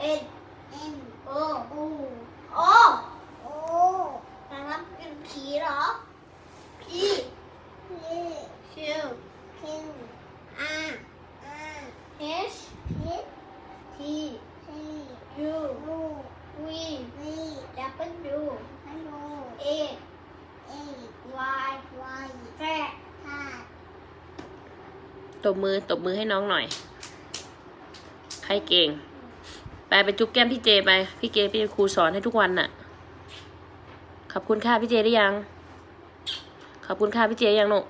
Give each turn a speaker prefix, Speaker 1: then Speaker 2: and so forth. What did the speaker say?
Speaker 1: เอ็น
Speaker 2: เอ็น
Speaker 1: โอ
Speaker 2: อู
Speaker 1: อ
Speaker 2: โอ
Speaker 1: นครับเป็นผีเหรอพี
Speaker 2: พี
Speaker 1: คิว
Speaker 2: คิวอาอา
Speaker 1: เอช
Speaker 2: ที
Speaker 1: ทียูวี
Speaker 2: วี
Speaker 1: ดับเบิลยูเอ
Speaker 2: เอ
Speaker 1: วาย
Speaker 2: วาย
Speaker 1: แฟร์
Speaker 3: ตบมือตบมือให้น้องหน่อย ใครเก่ง ไปไปจุ๊บแก้มพี่เจไป พี่เจพี่ครูสอนให้ทุกวันน่ะ ขอบคุณค่ะพี่เจได้ยัง ขอบคุณค่ะพี่เจยังหนู